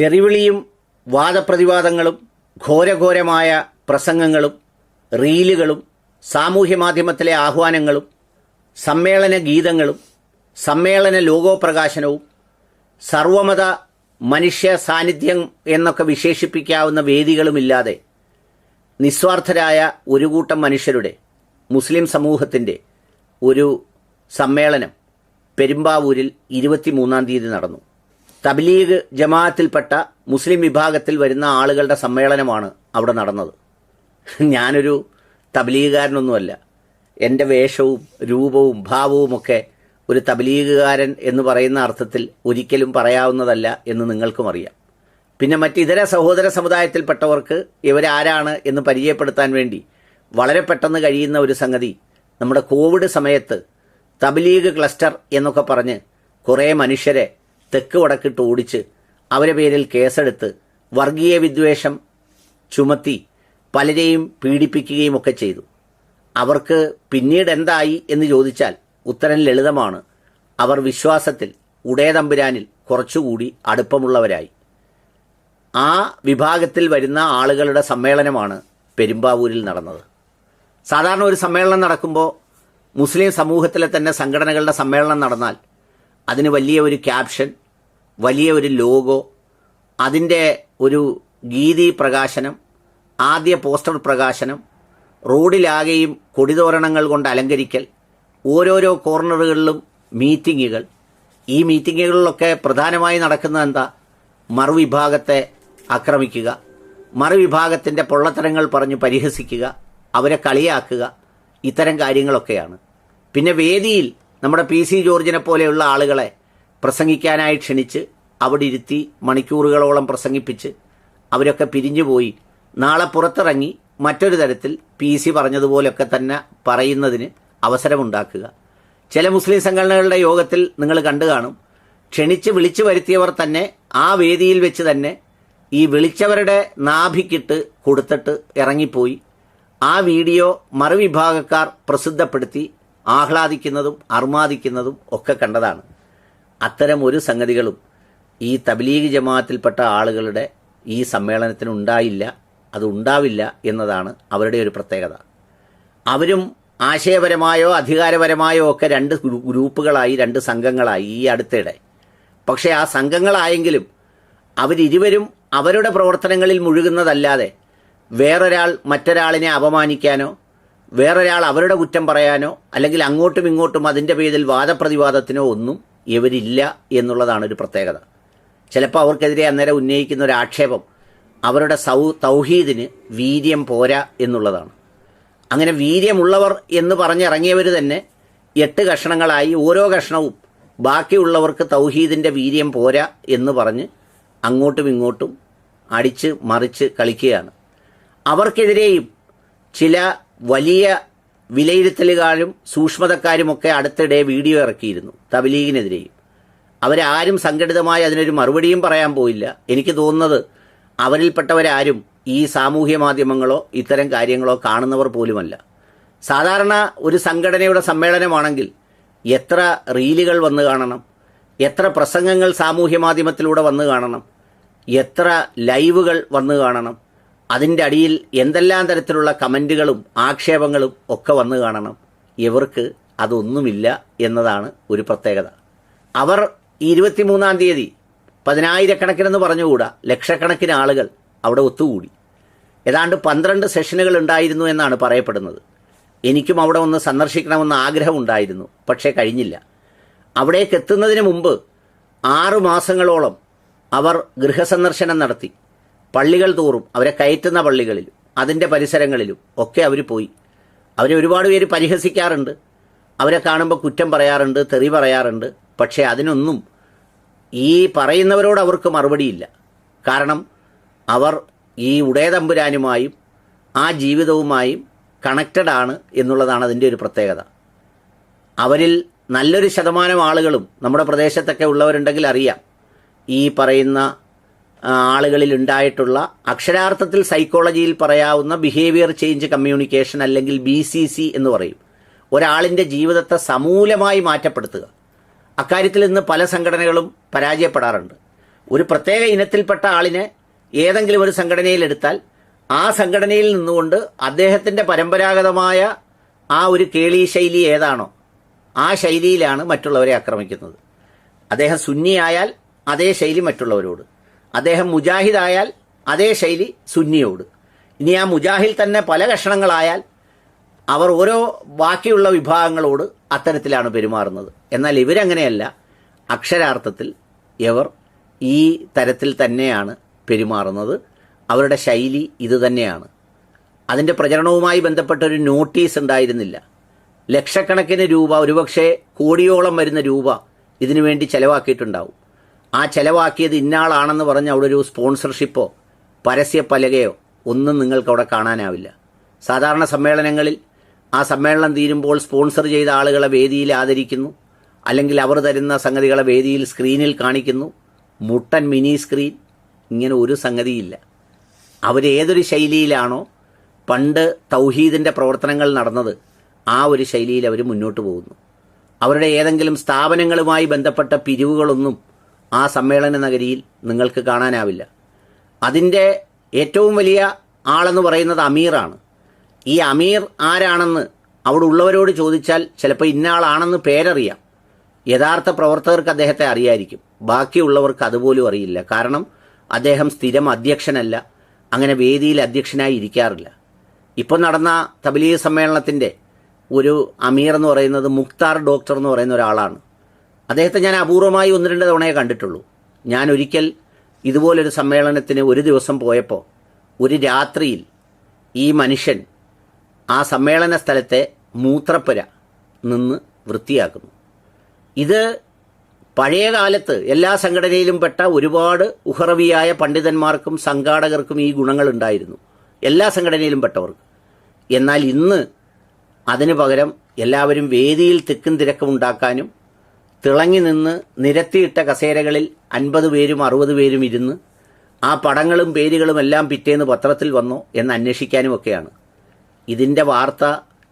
തെറിവിളിയും വാദപ്രതിവാദങ്ങളും ഘോരഘോരമായ പ്രസംഗങ്ങളും റീലുകളും സാമൂഹ്യ മാധ്യമത്തിലെ ആഹ്വാനങ്ങളും സമ്മേളന ഗീതങ്ങളും സമ്മേളന ലോകോപ്രകാശനവും സർവമത മനുഷ്യ സാന്നിധ്യം എന്നൊക്കെ വിശേഷിപ്പിക്കാവുന്ന വേദികളുമില്ലാതെ നിസ്വാർത്ഥരായ ഒരു കൂട്ടം മനുഷ്യരുടെ മുസ്ലിം സമൂഹത്തിന്റെ ഒരു സമ്മേളനം പെരുമ്പാവൂരിൽ ഇരുപത്തിമൂന്നാം തീയതി നടന്നു. തബ്ലീഗ് ജമാഅത്തിൽപ്പെട്ട മുസ്ലിം വിഭാഗത്തിൽ വരുന്ന ആളുകളുടെ സമ്മേളനമാണ് അവിടെ നടന്നത്. ഞാനൊരു തബ്ലീഗുകാരനൊന്നുമല്ല. എന്റെ വേഷവും രൂപവും ഭാവവുമൊക്കെ ഒരു തബ്ലീഗുകാരൻ എന്ന് പറയുന്ന അർത്ഥത്തിൽ ഒരിക്കലും പറയാവുന്നതല്ല എന്ന് നിങ്ങൾക്കും അറിയാം. പിന്നെ മറ്റിതര സഹോദര സമുദായത്തിൽപ്പെട്ടവർക്ക് ഇവരാരാണ് എന്ന് പരിചയപ്പെടുത്താൻ വേണ്ടി വളരെ പെട്ടെന്ന് കഴിയുന്ന ഒരു സംഗതി നമ്മുടെ കോവിഡ് സമയത്ത് തബ്ലീഗ് ക്ലസ്റ്റർ എന്നൊക്കെ പറഞ്ഞ് കുറേ മനുഷ്യരെ തെക്ക് വടക്കിട്ട് ഓടിച്ച് അവരെ പേരിൽ കേസെടുത്ത് വർഗീയ വിദ്വേഷം ചുമത്തി പലരെയും പീഡിപ്പിക്കുകയും ഒക്കെ ചെയ്തു. അവർക്ക് പിന്നീട് എന്തായി എന്ന് ചോദിച്ചാൽ ഉത്തരം ലളിതമാണ്. അവർ വിശ്വാസത്തിൽ ഉടയതമ്പുരാനിൽ കുറച്ചുകൂടി അടുപ്പമുള്ളവരായി. ആ വിഭാഗത്തിൽ വരുന്ന ആളുകളുടെ സമ്മേളനമാണ് പെരുമ്പാവൂരിൽ നടന്നത്. സാധാരണ ഒരു സമ്മേളനം നടക്കുമ്പോൾ മുസ്ലിം സമൂഹത്തിലെ തന്നെ സംഘടനകളുടെ സമ്മേളനം നടന്നാൽ അതിന് വലിയ ഒരു ക്യാപ്ഷൻ വലിയ ഒരു ലോഗോ അതിന്റെ ഒരു ഗീതി പ്രകാശനം ആദ്യ പോസ്റ്റർ പ്രകാശനം റോഡിലാകെയും കൊടിതോരണങ്ങൾ കൊണ്ട് അലങ്കരിക്കൽ ഓരോരോ കോർണറുകളിലും മീറ്റിങ്ങുകൾ. ഈ മീറ്റിങ്ങുകളിലൊക്കെ പ്രധാനമായി നടക്കുന്നത് എന്താ? മറുവിഭാഗത്തെ ആക്രമിക്കുക മറുവിഭാഗത്തിന്റെ പൊള്ളത്തരങ്ങൾ പറഞ്ഞ് പരിഹസിക്കുക അവരെ കളിയാക്കുക ഇത്തരം കാര്യങ്ങളൊക്കെയാണ്. പിന്നെ വേദിയിൽ നമ്മുടെ പി സി ജോർജിനെ പോലെയുള്ള ആളുകളെ പ്രസംഗിക്കാനായി ക്ഷണിച്ച് അവിടെ ഇരുത്തി മണിക്കൂറുകളോളം പ്രസംഗിപ്പിച്ച് അവരൊക്കെ പിരിഞ്ഞുപോയി നാളെ പുറത്തിറങ്ങി മറ്റൊരു തരത്തിൽ പി സി പറഞ്ഞതുപോലൊക്കെ തന്നെ പറയുന്നതിന് അവസരമുണ്ടാക്കുക. ചില മുസ്ലിം സംഘടനകളുടെ യോഗത്തിൽ നിങ്ങൾ കണ്ടു കാണും. ക്ഷണിച്ച് വിളിച്ചു വരുത്തിയവർ തന്നെ ആ വേദിയിൽ വെച്ച് തന്നെ ഈ വിളിച്ചവരുടെ നാഭിക്കിട്ട് കൊടുത്തിട്ട് ഇറങ്ങിപ്പോയി. ആ വീഡിയോ മറുവിഭാഗക്കാർ പ്രസിദ്ധപ്പെടുത്തി ആഹ്ലാദിക്കുന്നതും അർമാദിക്കുന്നതും ഒക്കെ കണ്ടതാണ്. അത്തരം ഒരു സംഗതികളും ഈ തബ്ലീഗ് ജമാഅത്തിൽപ്പെട്ട ആളുകളുടെ ഈ സമ്മേളനത്തിന് ഉണ്ടായില്ല അത് ഉണ്ടാവില്ല എന്നതാണ് അവരുടെ ഒരു പ്രത്യേകത. അവരും ആശയപരമായോ അധികാരപരമായോ ഒക്കെ രണ്ട് ഗ്രൂ- ഗ്രൂപ്പുകളായി രണ്ട് സംഘങ്ങളായി ഈ അടുത്തിടെ. പക്ഷേ ആ സംഘങ്ങളായെങ്കിലും അവരിരുവരും അവരുടെ പ്രവർത്തനങ്ങളിൽ മുഴുകുന്നതല്ലാതെ വേറൊരാൾ മറ്റൊരാളിനെ അപമാനിക്കാനോ വേറൊരാൾ അവരുടെ കുറ്റം പറയാനോ അല്ലെങ്കിൽ അങ്ങോട്ടും ഇങ്ങോട്ടും അതിന്റെ പേരിൽ വാദപ്രതിവാദത്തിനോ ഒന്നും ഇവരില്ല എന്നുള്ളതാണ് ഒരു പ്രത്യേകത. ചിലപ്പോൾ അവർക്കെതിരെ അന്നേരം ഉന്നയിക്കുന്ന ഒരു ആക്ഷേപം അവരുടെ സൗ തൗഹീദിന് വീര്യം പോരാ എന്നുള്ളതാണ്. അങ്ങനെ വീര്യമുള്ളവർ എന്ന് പറഞ്ഞിറങ്ങിയവർ തന്നെ എട്ട് കഷണങ്ങളായി ഓരോ കഷണവും ബാക്കിയുള്ളവർക്ക് തൗഹീദിന്റെ വീര്യം പോരാ എന്ന് പറഞ്ഞ് അങ്ങോട്ടും ഇങ്ങോട്ടും അടിച്ച് മറിച്ച് കളിക്കുകയാണ്. അവർക്കെതിരെയും ചില വലിയ വിലയിരുത്തലുകാരും സൂക്ഷ്മതക്കാരുമൊക്കെ അടുത്തിടെ വീഡിയോ ഇറക്കിയിരുന്നു തബലീഗിനെതിരെയും. അവരാരും സംഘടിതമായി അതിനൊരു മറുപടിയും പറയാൻ പോയില്ല. എനിക്ക് തോന്നുന്നത് അവരിൽപ്പെട്ടവരാരും ഈ സാമൂഹ്യ മാധ്യമങ്ങളോ ഇത്തരം കാര്യങ്ങളോ കാണുന്നവർ പോലുമല്ല. സാധാരണ ഒരു സംഘടനയുടെ സമ്മേളനമാണെങ്കിൽ എത്ര റീലുകൾ വന്നു കാണണം എത്ര പ്രസംഗങ്ങൾ സാമൂഹ്യ മാധ്യമത്തിലൂടെ വന്നു കാണണം എത്ര ലൈവുകൾ വന്നു കാണണം അതിന്റെ അടിയിൽ എന്തെല്ലാം തരത്തിലുള്ള കമന്റുകളും ആക്ഷേപങ്ങളും ഒക്കെ വന്നു കാണണം. ഇവർക്ക് അതൊന്നുമില്ല എന്നതാണ് ഒരു പ്രത്യേകത. അവർ ഇരുപത്തിമൂന്നാം തീയതി പതിനായിരക്കണക്കിനെന്ന് പറഞ്ഞുകൂടാ ലക്ഷക്കണക്കിന് ആളുകൾ അവിടെ ഒത്തുകൂടി. ഏതാണ്ട് പന്ത്രണ്ട് സെഷനുകൾ ഉണ്ടായിരുന്നു എന്നാണ് പറയപ്പെടുന്നത്. എനിക്കും അവിടെ ഒന്ന് സന്ദർശിക്കണമെന്ന് ആഗ്രഹമുണ്ടായിരുന്നു പക്ഷേ കഴിഞ്ഞില്ല. അവിടേക്ക് എത്തുന്നതിന് മുമ്പ് ആറു മാസങ്ങളോളം അവർ ഗൃഹസന്ദർശനം നടത്തി. പള്ളികൾ തോറും അവരെ കയറ്റുന്ന പള്ളികളിലും അതിന്റെ പരിസരങ്ങളിലും ഒക്കെ അവർ പോയി. അവരെ ഒരുപാട് പേര് പരിഹസിക്കാറുണ്ട്. അവരെ കാണുമ്പോൾ കുറ്റം പറയാറുണ്ട് തെറി പറയാറുണ്ട്. പക്ഷേ അതിനൊന്നും ഈ പറയുന്നവരോട് അവർക്ക് മറുപടിയില്ല. കാരണം അവർ ഈ ഉടയതമ്പുരാനുമായും ആ ജീവിതവുമായും കണക്റ്റഡ് ആണ് എന്നുള്ളതാണ് അതിന്റെ ഒരു പ്രത്യേകത. അവരിൽ നല്ലൊരു ശതമാനം ആളുകളും നമ്മുടെ പ്രദേശത്തൊക്കെ ഉള്ളവരുണ്ടെങ്കിൽ അറിയാം. ഈ പറയുന്ന ആളുകളിൽ ഉണ്ടായിട്ടുള്ള അക്ഷരാർത്ഥത്തിൽ സൈക്കോളജിയിൽ പറയാവുന്ന ബിഹേവിയർ ചേഞ്ച് കമ്മ്യൂണിക്കേഷൻ അല്ലെങ്കിൽ ബി സി സി എന്ന് പറയും. ഒരാളിന്റെ ജീവിതത്തെ സമൂലമായി മാറ്റപ്പെടുത്തുക. അക്കാര്യത്തിൽ ഇന്ന് പല സംഘടനകളും പരാജയപ്പെടാറുണ്ട്. ഒരു പ്രത്യേക ഇനത്തിൽപ്പെട്ട ആളിനെ ഏതെങ്കിലും ഒരു സംഘടനയിലെടുത്താൽ ആ സംഘടനയിൽ നിന്നുകൊണ്ട് അദ്ദേഹത്തിന്റെ പരമ്പരാഗതമായ ആ ഒരു കേളി ശൈലി ഏതാണോ ആ ശൈലിയിലാണ് മറ്റുള്ളവരെ ആക്രമിക്കുന്നത്. അദ്ദേഹം സുന്നിയായാൽ അതേ ശൈലി മറ്റുള്ളവരോട്. അദ്ദേഹം മുജാഹിദായാൽ അതേ ശൈലി സുന്നിയോട്. ഇനി ആ മുജാഹിൽ തന്നെ പല കഷണങ്ങളായാൽ അവർ ഓരോ ബാക്കിയുള്ള വിഭാഗങ്ങളോട് അത്തരത്തിലാണ് പെരുമാറുന്നത്. എന്നാൽ ഇവരങ്ങനെയല്ല. അക്ഷരാർത്ഥത്തിൽ ഇവർ ഈ തരത്തിൽ തന്നെയാണ് പെരുമാറുന്നത്. അവരുടെ ശൈലി ഇത് തന്നെയാണ്. അതിന്റെ പ്രചരണവുമായി ബന്ധപ്പെട്ടൊരു നോട്ടീസ് ഉണ്ടായിരുന്നില്ല. ലക്ഷക്കണക്കിന് രൂപ ഒരുപക്ഷെ കോടിയോളം വരുന്ന രൂപ ഇതിനു വേണ്ടി ചെലവാക്കിയിട്ടുണ്ടാവും. ആ ചെലവാക്കിയത് ഇന്നാളാണെന്ന് പറഞ്ഞ് അവിടെ ഒരു സ്പോൺസർഷിപ്പോ പരസ്യ പലകയോ ഒന്നും നിങ്ങൾക്ക് അവിടെ കാണാനാവില്ല. സാധാരണ സമ്മേളനങ്ങളിൽ ആ സമ്മേളനം തീരുമ്പോൾ സ്പോൺസർ ചെയ്ത ആളുകളെ വേദിയിൽ ആദരിക്കുന്നു അല്ലെങ്കിൽ അവർ തരുന്ന സംഗതികളെ വേദിയിൽ സ്ക്രീനിൽ കാണിക്കുന്നു. മുട്ടൻ മിനി സ്ക്രീൻ ഇങ്ങനെ ഒരു സംഗതിയില്ല. അവരേതൊരു ശൈലിയിലാണോ പണ്ട് തൗഹീദിന്റെ പ്രവർത്തനങ്ങൾ നടന്നത് ആ ഒരു ശൈലിയിൽ അവർ മുന്നോട്ട് പോകുന്നു. അവരുടെ ഏതെങ്കിലും സ്ഥാപനങ്ങളുമായി ബന്ധപ്പെട്ട പിരിവുകളൊന്നും ആ സമ്മേളന നഗരിയിൽ നിങ്ങൾക്ക് കാണാനാവില്ല. അതിന്റെ ഏറ്റവും വലിയ ആളെന്ന് പറയുന്നത് അമീറാണ്. ഈ അമീർ ആരാണെന്ന് അവിടെ ഉള്ളവരോട് ചോദിച്ചാൽ ചിലപ്പോൾ ഇന്ന ആളാണെന്ന് പേരറിയാം. യഥാർത്ഥ പ്രവർത്തകർക്ക് അദ്ദേഹത്തെ അറിയായിരിക്കും. ബാക്കിയുള്ളവർക്ക് അതുപോലും അറിയില്ല. കാരണം അദ്ദേഹം സ്ഥിരം അധ്യക്ഷനല്ല. അങ്ങനെ വേദിയിൽ അധ്യക്ഷനായി ഇരിക്കാറില്ല. ഇപ്പം നടന്ന തബലീഗ് സമ്മേളനത്തിന്റെ ഒരു അമീർ എന്ന് പറയുന്നത് മുക്താർ ഡോക്ടർ എന്ന് പറയുന്ന ഒരാളാണ്. അദ്ദേഹത്തെ ഞാൻ അപൂർവമായി ഒന്ന് രണ്ട് തവണയെ കണ്ടിട്ടുള്ളൂ. ഞാൻ ഒരിക്കൽ ഇതുപോലൊരു സമ്മേളനത്തിന് ഒരു ദിവസം പോയപ്പോൾ ഒരു രാത്രിയിൽ ഈ മനുഷ്യൻ ആ സമ്മേളന സ്ഥലത്തെ മൂത്രപ്പുര നിന്ന് വൃത്തിയാക്കുന്നു. ഇത് പഴയ കാലത്ത് എല്ലാ സംഘടനയിലും പെട്ട ഒരുപാട് ഉഹറവിയായ പണ്ഡിതന്മാർക്കും സംഘാടകർക്കും ഈ ഗുണങ്ങളുണ്ടായിരുന്നു എല്ലാ സംഘടനയിലും പെട്ടവർക്ക്. എന്നാൽ ഇന്ന് അതിനു പകരം എല്ലാവരും വേദിയിൽ തിക്കും തിരക്കും ഉണ്ടാക്കാനും തിളങ്ങി നിന്ന് നിരത്തിയിട്ട കസേരകളിൽ അൻപത് പേരും അറുപത് പേരും ഇരുന്ന് ആ പടങ്ങളും പേരുകളും എല്ലാം പിറ്റേന്ന് പത്രത്തിൽ വന്നോ എന്ന് അന്വേഷിക്കാനുമൊക്കെയാണ്. ഇതിന്റെ വാർത്ത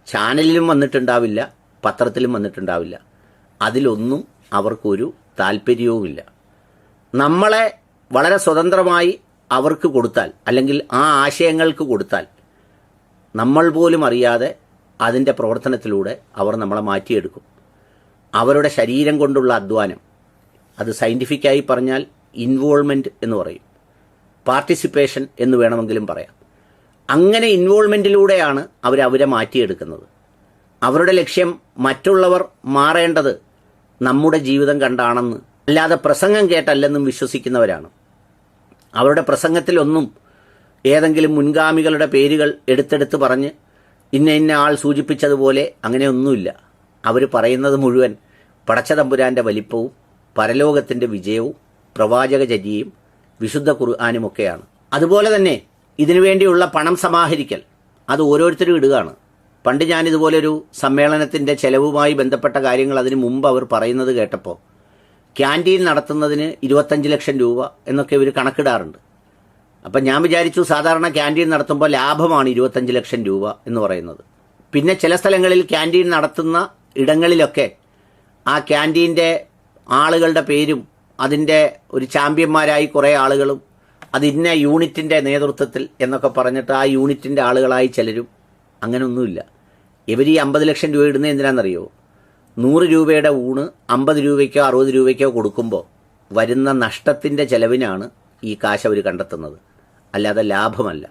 ചാനലിലും വന്നിട്ടുണ്ടാവില്ല പത്രത്തിലും വന്നിട്ടുണ്ടാവില്ല. അതിലൊന്നും അവർക്കൊരു താല്പര്യവുമില്ല നമ്മളെ വളരെ സ്വതന്ത്രമായി അവർക്ക് കൊടുത്താൽ അല്ലെങ്കിൽ ആ ആശയങ്ങൾക്ക് കൊടുത്താൽ നമ്മൾ പോലും അറിയാതെ അതിന്റെ പ്രവർത്തനത്തിലൂടെ അവർ നമ്മളെ മാറ്റിയെടുക്കും. അവരുടെ ശരീരം കൊണ്ടുള്ള അധ്വാനം. അത് സയന്റിഫിക്കായി പറഞ്ഞാൽ ഇൻവോൾവ്മെന്റ് എന്ന് പറയും. പാർട്ടിസിപ്പേഷൻ എന്ന് വേണമെങ്കിലും പറയാം. അങ്ങനെ ഇൻവോൾവ്മെന്റിലൂടെയാണ് അവർ അവരെ മാറ്റിയെടുക്കുന്നത്. അവരുടെ ലക്ഷ്യം മറ്റുള്ളവർ മാറേണ്ടത് നമ്മുടെ ജീവിതം കണ്ടാണെന്ന് അല്ലാതെ പ്രസംഗം കേട്ടല്ലെന്നും വിശ്വസിക്കുന്നവരാണ്. അവരുടെ പ്രസംഗത്തിലൊന്നും ഏതെങ്കിലും മുൻഗാമികളുടെ പേരുകൾ എടുത്തെടുത്ത് പറഞ്ഞ് ഇന്ന ഇന്ന ആൾ സൂചിപ്പിച്ചതുപോലെ അങ്ങനെയൊന്നുമില്ല. അവർ പറയുന്നത് മുഴുവൻ പടച്ചതമ്പുരാന്റെ വലിപ്പവും പരലോകത്തിന്റെ വിജയവും പ്രവാചകചര്യയും വിശുദ്ധ ഖുർആാനുമൊക്കെയാണ്. അതുപോലെ തന്നെ ഇതിനുവേണ്ടിയുള്ള പണം സമാഹരിക്കൽ അത് ഓരോരുത്തരും ഇടുകയാണ്. പണ്ട് ഞാൻ ഇതുപോലൊരു സമ്മേളനത്തിന്റെ ചെലവുമായി ബന്ധപ്പെട്ട കാര്യങ്ങൾ അതിന് മുമ്പ് അവർ പറയുന്നത് കേട്ടപ്പോൾ ക്യാന്റീൻ നടത്തുന്നതിന് ഇരുപത്തഞ്ച് ലക്ഷം രൂപ എന്നൊക്കെ ഇവർ കണക്കിടാറുണ്ട്. അപ്പം ഞാൻ വിചാരിച്ചു സാധാരണ ക്യാന്റീൻ നടത്തുമ്പോൾ ലാഭമാണ് ഇരുപത്തഞ്ച് ലക്ഷം രൂപ എന്ന് പറയുന്നത്. പിന്നെ ചില സ്ഥലങ്ങളിൽ ക്യാന്റീൻ നടത്തുന്ന ഇടങ്ങളിലൊക്കെ ആ ക്യാന്റീന്റെ ആളുകളുടെ പേരും അതിന്റെ ഒരു ചാമ്പ്യന്മാരായി കുറേ ആളുകളും അത് ഇന്ന യൂണിറ്റിന്റെ നേതൃത്വത്തിൽ എന്നൊക്കെ പറഞ്ഞിട്ട് ആ യൂണിറ്റിന്റെ ആളുകളായി ചിലരും അങ്ങനെയൊന്നുമില്ല ഇവർ ഈ അമ്പത് ലക്ഷം രൂപ ഇടുന്നത് എന്തിനാണെന്നറിയോ? നൂറ് രൂപയുടെ ഊണ് അമ്പത് രൂപയ്ക്കോ അറുപത് രൂപയ്ക്കോ കൊടുക്കുമ്പോൾ വരുന്ന നഷ്ടത്തിന്റെ ചെലവിനാണ് ഈ കാശ് അവർ കണ്ടെത്തുന്നത്. അല്ലാതെ ലാഭമല്ല.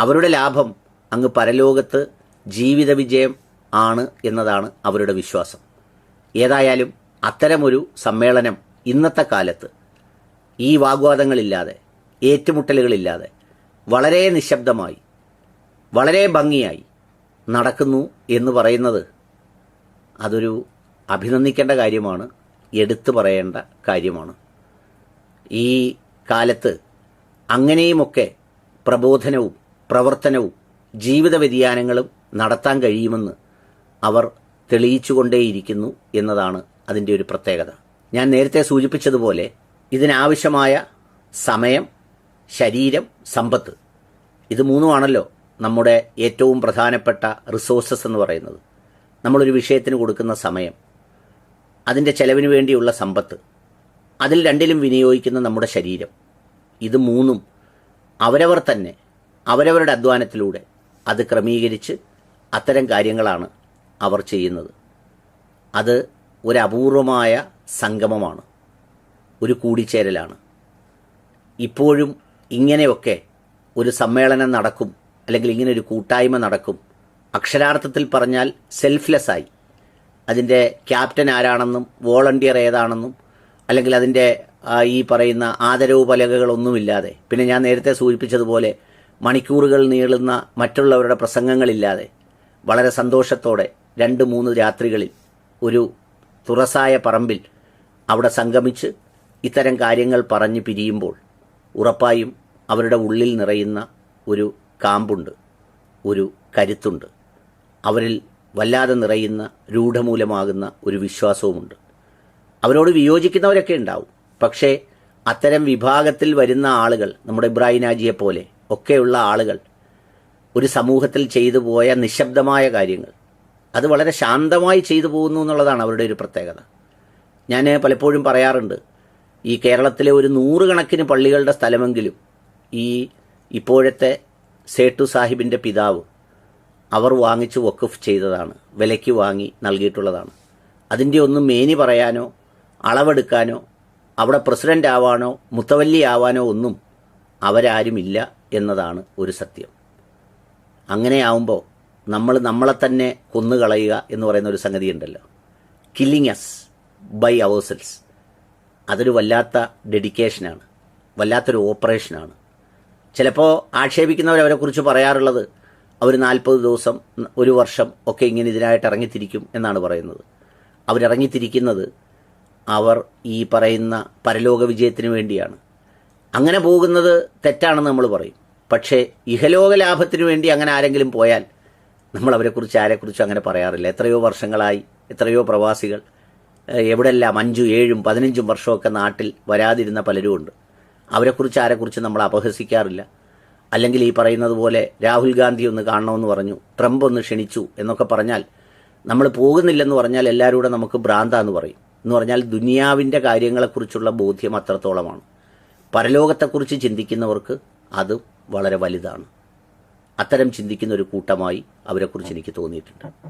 അവരുടെ ലാഭം അങ്ങ് പരലോകത്ത് ജീവിത വിജയം ആണ് എന്നതാണ് അവരുടെ വിശ്വാസം. ഏതായാലും അത്തരമൊരു സമ്മേളനം ഇന്നത്തെ കാലത്ത് ഈ വാഗ്വാദങ്ങളില്ലാതെ ഏറ്റുമുട്ടലുകളില്ലാതെ വളരെ നിശബ്ദമായി വളരെ ഭംഗിയായി നടക്കുന്നു എന്ന് പറയുന്നത് അതൊരു അഭിനന്ദിക്കേണ്ട കാര്യമാണ് എടുത്തു പറയേണ്ട കാര്യമാണ്. ഈ കാലത്ത് അങ്ങനെയുമൊക്കെ പ്രബോധനവും പ്രവർത്തനവും ജീവിത വ്യതിയാനങ്ങളും നടത്താൻ കഴിയുമെന്ന് അവർ തെളിയിച്ചുകൊണ്ടേയിരിക്കുന്നു എന്നതാണ് അതിന്റെ ഒരു പ്രത്യേകത. ഞാൻ നേരത്തെ സൂചിപ്പിച്ചതുപോലെ ഇതിനാവശ്യമായ സമയം ശരീരം സമ്പത്ത്. ഇത് മൂന്നുമാണല്ലോ നമ്മുടെ ഏറ്റവും പ്രധാനപ്പെട്ട റിസോഴ്സസ് എന്ന് പറയുന്നത്. നമ്മളൊരു വിഷയത്തിന് കൊടുക്കുന്ന സമയം അതിന്റെ ചെലവിന് വേണ്ടിയുള്ള സമ്പത്ത് അതിൽ രണ്ടിലും വിനിയോഗിക്കുന്ന നമ്മുടെ ശരീരം. ഇത് മൂന്നും അവരവർ തന്നെ അവരവരുടെ അധ്വാനത്തിലൂടെ അത് ക്രമീകരിച്ച് അത്തരം കാര്യങ്ങളാണ് അവർ ചെയ്യുന്നത്. അത് ഒരു അപൂർവമായ സംഗമമാണ്. ഒരു കൂടിച്ചേരലാണ്. ഇപ്പോഴും ഇങ്ങനെയൊക്കെ ഒരു സമ്മേളനം നടക്കും അല്ലെങ്കിൽ ഇങ്ങനെ ഒരു കൂട്ടായ്മ നടക്കും. അക്ഷരാർത്ഥത്തിൽ പറഞ്ഞാൽ സെൽഫ്ലെസ്സായി അതിന്റെ ക്യാപ്റ്റൻ ആരാണെന്നും വോളണ്ടിയർ ഏതാണെന്നും അല്ലെങ്കിൽ അതിന്റെ ഈ പറയുന്ന ആദരവ് പലകകളൊന്നുമില്ലാതെ. പിന്നെ ഞാൻ നേരത്തെ സൂചിപ്പിച്ചതുപോലെ മണിക്കൂറുകൾ നീളുന്ന മറ്റുള്ളവരുടെ പ്രസംഗങ്ങളില്ലാതെ വളരെ സന്തോഷത്തോടെ രണ്ട് മൂന്ന് രാത്രികളിൽ ഒരു തുറസായ പറമ്പിൽ അവിടെ സംഗമിച്ച് ഇത്തരം കാര്യങ്ങൾ പറഞ്ഞ് പിരിയുമ്പോൾ ഉറപ്പായും അവരുടെ ഉള്ളിൽ നിറയുന്ന ഒരു കാമ്പുണ്ട് ഒരു കരുത്തുണ്ട്. അവരിൽ വല്ലാതെ നിറയുന്ന രൂഢമൂലമാകുന്ന ഒരു വിശ്വാസവുമുണ്ട്. അവരോട് വിയോജിക്കുന്നവരൊക്കെ ഉണ്ടാവും. പക്ഷേ അത്തരം വിഭാഗത്തിൽ വരുന്ന ആളുകൾ നമ്മുടെ ഇബ്രാഹിം നാജിയെ ഒക്കെയുള്ള ആളുകൾ ഒരു സമൂഹത്തിൽ ചെയ്തു പോയ നിശബ്ദമായ കാര്യങ്ങൾ അത് വളരെ ശാന്തമായി ചെയ്തു പോകുന്നു എന്നുള്ളതാണ് അവരുടെ ഒരു പ്രത്യേകത. ഞാൻ പലപ്പോഴും പറയാറുണ്ട് ഈ കേരളത്തിലെ ഒരു നൂറുകണക്കിന് പള്ളികളുടെ സ്ഥലമെങ്കിലും ഈ ഇപ്പോഴത്തെ സേട്ടു സാഹിബിന്റെ പിതാവ് അവർ വാങ്ങിച്ച് വഖഫ് ചെയ്തതാണ് വിലയ്ക്ക് വാങ്ങി നൽകിയിട്ടുള്ളതാണ്. അതിന്റെ ഒന്നും മേനി പറയാനോ അളവെടുക്കാനോ അവിടെ പ്രസിഡന്റ് ആവാനോ മുത്തവല്ലി ആവാനോ ഒന്നും അവരാരുമില്ല എന്നതാണ് ഒരു സത്യം. അങ്ങനെയാവുമ്പോൾ നമ്മൾ നമ്മളെ തന്നെ കൊന്നുകളയുക എന്ന് പറയുന്ന ഒരു സംഗതി ഉണ്ടല്ലോ കില്ലിങ് അസ് ബൈ അവേഴ്സൽസ് അതൊരു വല്ലാത്ത ഡെഡിക്കേഷനാണ് വല്ലാത്തൊരു ഓപ്പറേഷനാണ് ചിലപ്പോൾ ആക്ഷേപിക്കുന്നവർ അവരെക്കുറിച്ച് പറയാറുള്ളത് അവർ നാൽപ്പത് ദിവസം ഒരു വർഷം ഒക്കെ ഇങ്ങനെ ഇതിനായിട്ട് ഇറങ്ങിത്തിരിക്കും എന്നാണ് പറയുന്നത്. അവരിറങ്ങിത്തിരിക്കുന്നത് അവർ ഈ പറയുന്ന പരലോക വിജയത്തിന് വേണ്ടിയാണ്. അങ്ങനെ പോകുന്നത് തെറ്റാണെന്ന് നമ്മൾ പറയും. പക്ഷേ ഇഹലോക ലാഭത്തിന് വേണ്ടി അങ്ങനെ ആരെങ്കിലും പോയാൽ നമ്മൾ അവരെക്കുറിച്ച് ആരെക്കുറിച്ചും അങ്ങനെ പറയാറില്ല. എത്രയോ വർഷങ്ങളായി എത്രയോ പ്രവാസികൾ എവിടെല്ലാം അഞ്ചും ഏഴും പതിനഞ്ചും വർഷമൊക്കെ നാട്ടിൽ വരാതിരുന്ന പലരും ഉണ്ട് അവരെക്കുറിച്ച് ആരെക്കുറിച്ച് നമ്മൾ അപഹസിക്കാറില്ല. അല്ലെങ്കിൽ ഈ പറയുന്നത് പോലെ രാഹുൽ ഗാന്ധി ഒന്ന് കാണണമെന്ന് പറഞ്ഞു ട്രംപ് ഒന്ന് ക്ഷണിച്ചു എന്നൊക്കെ പറഞ്ഞാൽ നമ്മൾ പോകുന്നില്ലെന്ന് പറഞ്ഞാൽ എല്ലാവരും കൂടെ നമുക്ക് ഭ്രാന്താന്ന് പറയും. എന്ന് പറഞ്ഞാൽ ദുനിയാവിന്റെ കാര്യങ്ങളെക്കുറിച്ചുള്ള ബോധ്യം അത്രത്തോളമാണ്. പരലോകത്തെക്കുറിച്ച് ചിന്തിക്കുന്നവർക്ക് അത് വളരെ വലുതാണ്. അത്തരം ചിന്തിക്കുന്ന ഒരു കൂട്ടമായി അവരെക്കുറിച്ച് എനിക്ക് തോന്നിയിട്ടുണ്ട്.